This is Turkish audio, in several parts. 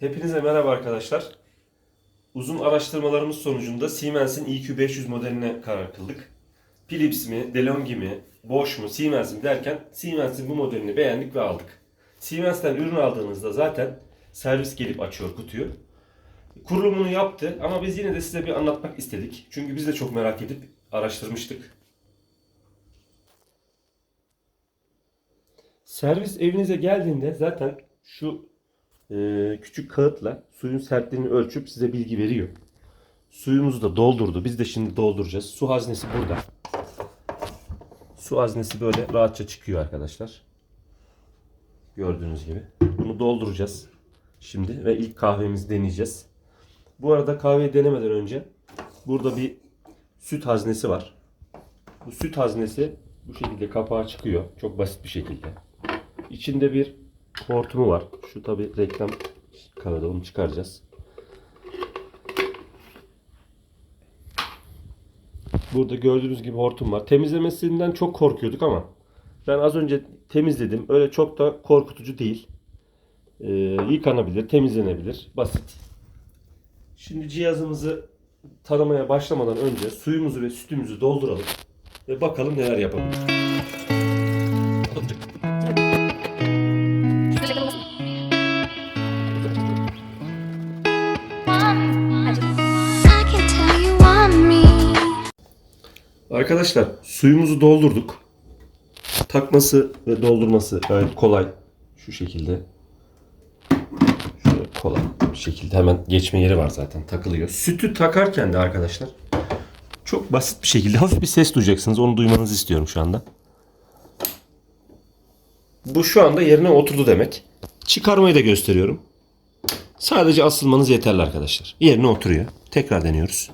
Hepinize merhaba arkadaşlar. Uzun araştırmalarımız sonucunda Siemens'in EQ500 modeline karar kıldık. Philips mi, DeLonghi mi, Bosch mu, Siemens mi derken Siemens'in bu modelini beğendik ve aldık. Siemens'ten ürün aldığınızda zaten servis gelip açıyor kutuyu. Kurulumunu yaptı ama biz yine de size bir anlatmak istedik. Çünkü biz de çok merak edip araştırmıştık. Servis evinize geldiğinde zaten şu e, küçük kağıtla suyun sertliğini ölçüp size bilgi veriyor. Suyumuzu da doldurdu. Biz de şimdi dolduracağız. Su haznesi burada. Su haznesi böyle rahatça çıkıyor arkadaşlar. Gördüğünüz gibi. Bunu dolduracağız. Şimdi ve ilk kahvemizi deneyeceğiz. Bu arada kahveyi denemeden önce burada bir süt haznesi var. Bu süt haznesi bu şekilde kapağı çıkıyor. Çok basit bir şekilde. İçinde bir hortumu var. Şu tabi reklam kağıdı onu çıkaracağız. Burada gördüğünüz gibi hortum var. Temizlemesinden çok korkuyorduk ama ben az önce temizledim. Öyle çok da korkutucu değil. Ee, yıkanabilir, temizlenebilir. Basit. Şimdi cihazımızı tanımaya başlamadan önce suyumuzu ve sütümüzü dolduralım ve bakalım neler yapabilir. Arkadaşlar suyumuzu doldurduk. Takması ve doldurması gayet kolay. Şu şekilde. Şöyle kolay bir şekilde hemen geçme yeri var zaten takılıyor. Sütü takarken de arkadaşlar çok basit bir şekilde hafif bir ses duyacaksınız. Onu duymanızı istiyorum şu anda. Bu şu anda yerine oturdu demek. Çıkarmayı da gösteriyorum. Sadece asılmanız yeterli arkadaşlar. Yerine oturuyor. Tekrar deniyoruz.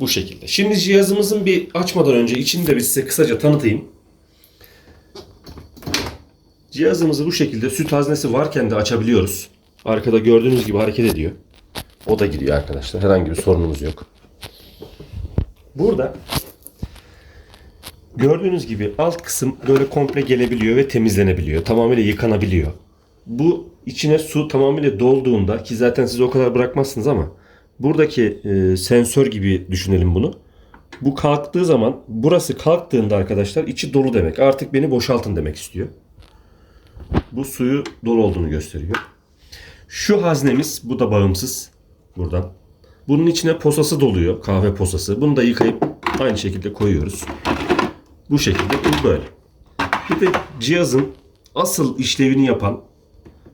Bu şekilde. Şimdi cihazımızın bir açmadan önce içini de bir size kısaca tanıtayım. Cihazımızı bu şekilde süt haznesi varken de açabiliyoruz. Arkada gördüğünüz gibi hareket ediyor. O da gidiyor arkadaşlar. Herhangi bir sorunumuz yok. Burada gördüğünüz gibi alt kısım böyle komple gelebiliyor ve temizlenebiliyor. Tamamıyla yıkanabiliyor. Bu içine su tamamıyla dolduğunda ki zaten siz o kadar bırakmazsınız ama buradaki e, sensör gibi düşünelim bunu. Bu kalktığı zaman burası kalktığında arkadaşlar içi dolu demek. Artık beni boşaltın demek istiyor. Bu suyu dolu olduğunu gösteriyor. Şu haznemiz bu da bağımsız buradan. Bunun içine posası doluyor. Kahve posası. Bunu da yıkayıp aynı şekilde koyuyoruz. Bu şekilde bu böyle. Bir de cihazın asıl işlevini yapan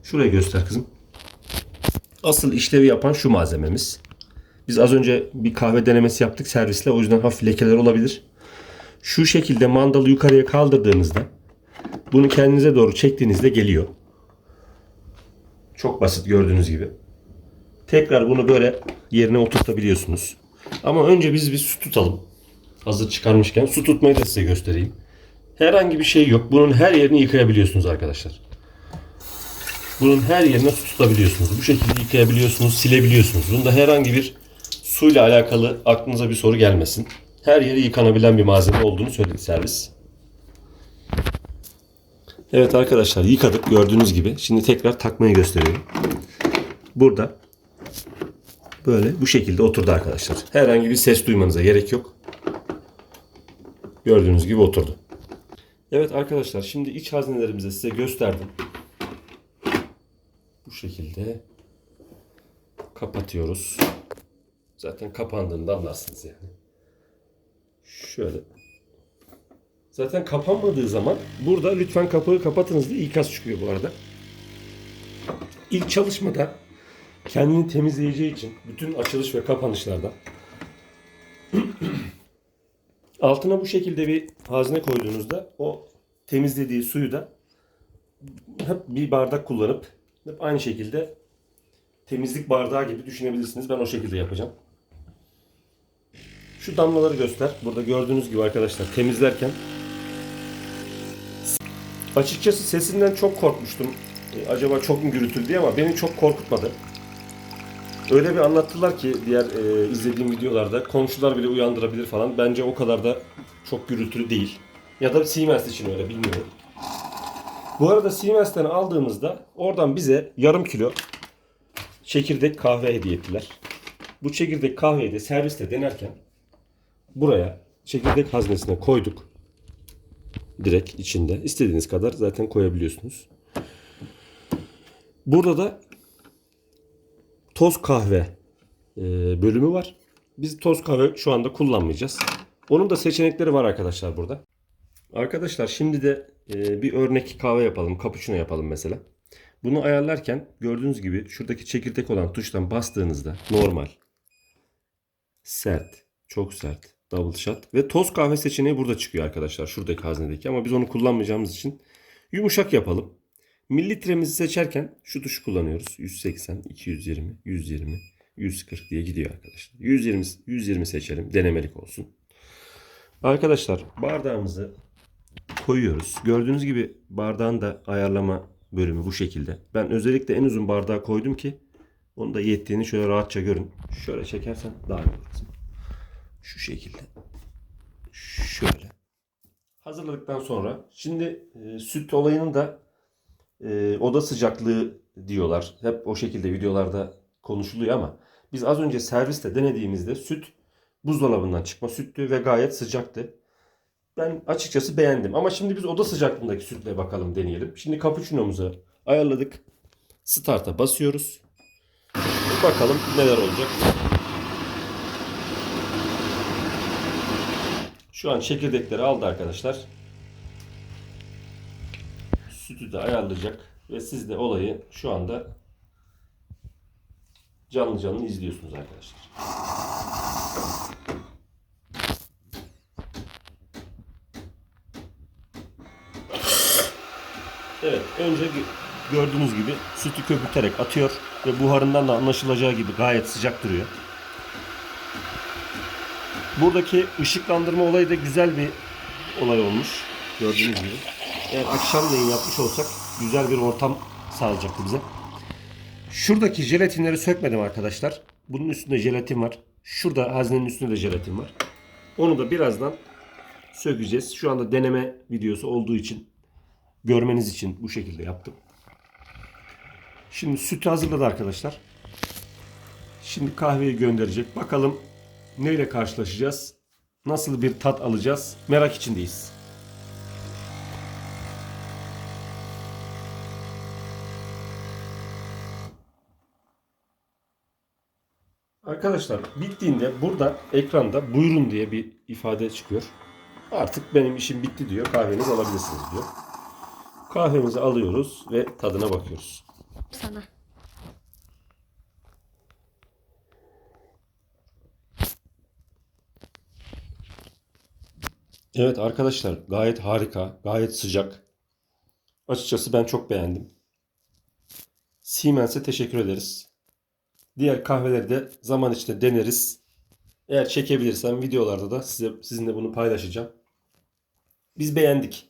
şuraya göster kızım. Asıl işlevi yapan şu malzememiz. Biz az önce bir kahve denemesi yaptık servisle. O yüzden hafif lekeler olabilir. Şu şekilde mandalı yukarıya kaldırdığınızda bunu kendinize doğru çektiğinizde geliyor. Çok basit gördüğünüz gibi. Tekrar bunu böyle yerine oturtabiliyorsunuz. Ama önce biz bir su tutalım. Hazır çıkarmışken su tutmayı da size göstereyim. Herhangi bir şey yok. Bunun her yerini yıkayabiliyorsunuz arkadaşlar. Bunun her yerine su tutabiliyorsunuz. Bu şekilde yıkayabiliyorsunuz, silebiliyorsunuz. Bunda herhangi bir suyla alakalı aklınıza bir soru gelmesin. Her yeri yıkanabilen bir malzeme olduğunu söyledi servis. Evet arkadaşlar yıkadık gördüğünüz gibi. Şimdi tekrar takmayı gösteriyorum. Burada böyle bu şekilde oturdu arkadaşlar. Herhangi bir ses duymanıza gerek yok. Gördüğünüz gibi oturdu. Evet arkadaşlar şimdi iç haznelerimizi size gösterdim. Bu şekilde kapatıyoruz. Zaten kapandığında anlarsınız yani. Şöyle. Zaten kapanmadığı zaman burada lütfen kapağı kapatınız diye ikaz çıkıyor bu arada. İlk çalışmada kendini temizleyeceği için bütün açılış ve kapanışlarda altına bu şekilde bir hazne koyduğunuzda o temizlediği suyu da hep bir bardak kullanıp hep aynı şekilde temizlik bardağı gibi düşünebilirsiniz. Ben o şekilde yapacağım. Şu damlaları göster. Burada gördüğünüz gibi arkadaşlar temizlerken açıkçası sesinden çok korkmuştum. E, acaba çok mu gürültülü diye ama beni çok korkutmadı. Öyle bir anlattılar ki diğer e, izlediğim videolarda komşular bile uyandırabilir falan. Bence o kadar da çok gürültülü değil. Ya da Siemens için öyle bilmiyorum. Bu arada Siemens'ten aldığımızda oradan bize yarım kilo çekirdek kahve hediye ettiler. Bu çekirdek kahveyi de serviste denerken buraya çekirdek haznesine koyduk. Direkt içinde. İstediğiniz kadar zaten koyabiliyorsunuz. Burada da toz kahve e, bölümü var. Biz toz kahve şu anda kullanmayacağız. Onun da seçenekleri var arkadaşlar burada. Arkadaşlar şimdi de e, bir örnek kahve yapalım. Cappuccino yapalım mesela. Bunu ayarlarken gördüğünüz gibi şuradaki çekirdek olan tuştan bastığınızda normal, sert, çok sert, double shot ve toz kahve seçeneği burada çıkıyor arkadaşlar. Şuradaki haznedeki ama biz onu kullanmayacağımız için yumuşak yapalım. Mililitremizi seçerken şu tuşu kullanıyoruz. 180, 220, 120, 140 diye gidiyor arkadaşlar. 120, 120 seçelim. Denemelik olsun. Arkadaşlar bardağımızı koyuyoruz. Gördüğünüz gibi bardağın da ayarlama bölümü bu şekilde. Ben özellikle en uzun bardağı koydum ki onu da yettiğini şöyle rahatça görün. Şöyle çekersen daha iyi olur. Şu şekilde. Şöyle. Hazırladıktan sonra şimdi e, süt olayının da e, oda sıcaklığı diyorlar. Hep o şekilde videolarda konuşuluyor ama biz az önce serviste denediğimizde süt buzdolabından çıkma süttü ve gayet sıcaktı. Ben açıkçası beğendim. Ama şimdi biz oda sıcaklığındaki sütle bakalım deneyelim. Şimdi cappuccino'muzu ayarladık. Start'a basıyoruz. Bakalım neler olacak. Şu an çekirdekleri aldı arkadaşlar. Sütü de ayarlayacak ve siz de olayı şu anda canlı canlı izliyorsunuz arkadaşlar. Evet, önce gö- gördüğünüz gibi sütü köpürterek atıyor ve buharından da anlaşılacağı gibi gayet sıcak duruyor. Buradaki ışıklandırma olayı da güzel bir olay olmuş. Gördüğünüz gibi. Eğer akşamleyin yapmış olsak güzel bir ortam sağlayacaktı bize. Şuradaki jelatinleri sökmedim arkadaşlar. Bunun üstünde jelatin var. Şurada haznenin üstünde de jelatin var. Onu da birazdan sökeceğiz. Şu anda deneme videosu olduğu için görmeniz için bu şekilde yaptım. Şimdi sütü hazırladı arkadaşlar. Şimdi kahveyi gönderecek. Bakalım neyle karşılaşacağız? Nasıl bir tat alacağız? Merak içindeyiz. Arkadaşlar bittiğinde burada ekranda buyurun diye bir ifade çıkıyor. Artık benim işim bitti diyor. Kahvenizi alabilirsiniz diyor. Kahvemizi alıyoruz ve tadına bakıyoruz. Sana. Evet arkadaşlar gayet harika, gayet sıcak. Açıkçası ben çok beğendim. Siemens'e teşekkür ederiz. Diğer kahveleri de zaman içinde deneriz. Eğer çekebilirsem videolarda da size sizinle bunu paylaşacağım. Biz beğendik.